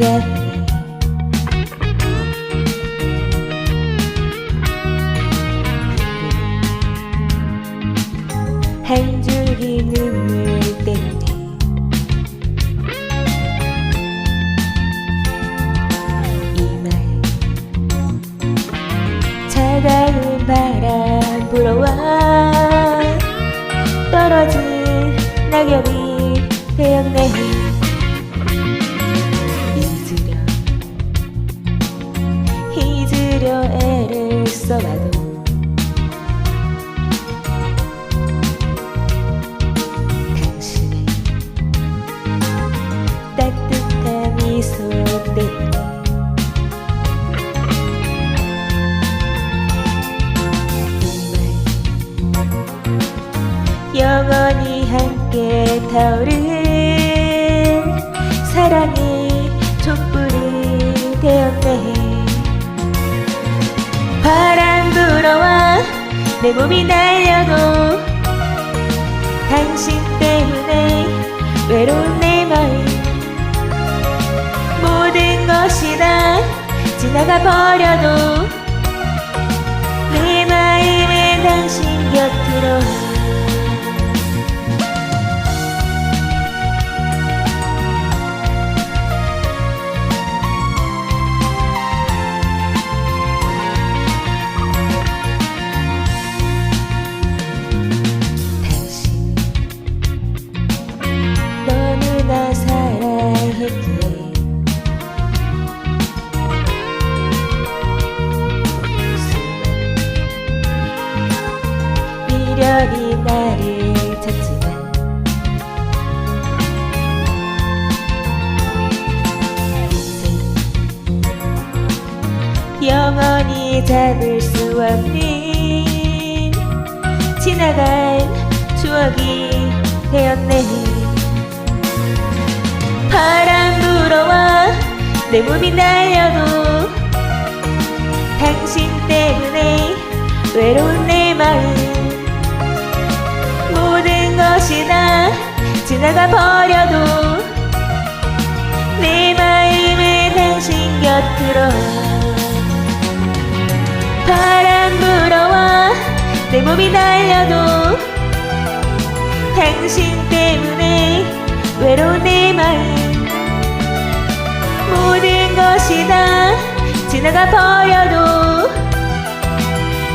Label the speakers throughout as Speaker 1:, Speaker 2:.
Speaker 1: 그림자에 한 줄기 눈물 때문에. 이말. 차가운 바람 불어와. 떨어진 낙엽이 따뜻한 미소 때문에 영원히 함께 타오른 사랑의 촛불이 되었네. 바람 불어와 내 몸이 날려도 당신 때문에 외로운 지나가 버려도 내 마음에 당신 곁으로 미련이 나를 찾지만 이제 영원히 잡을 수 없는 지나간 추억이 되었네. 바람 불어와 내 몸이 날려도 당신 때문에 외로운 내 지나가 버려도 내 마음은 당신 곁으로 바람 불어와 내 몸이 날려도 당신 때문에 외로운 내 마음. 모든 것이 다 지나가 버려도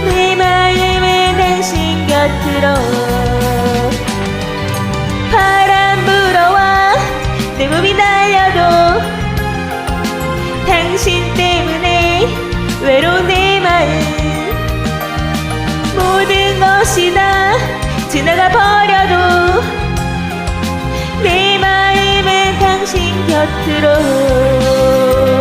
Speaker 1: 내 마음은 당신 곁으로 당신 곁으로.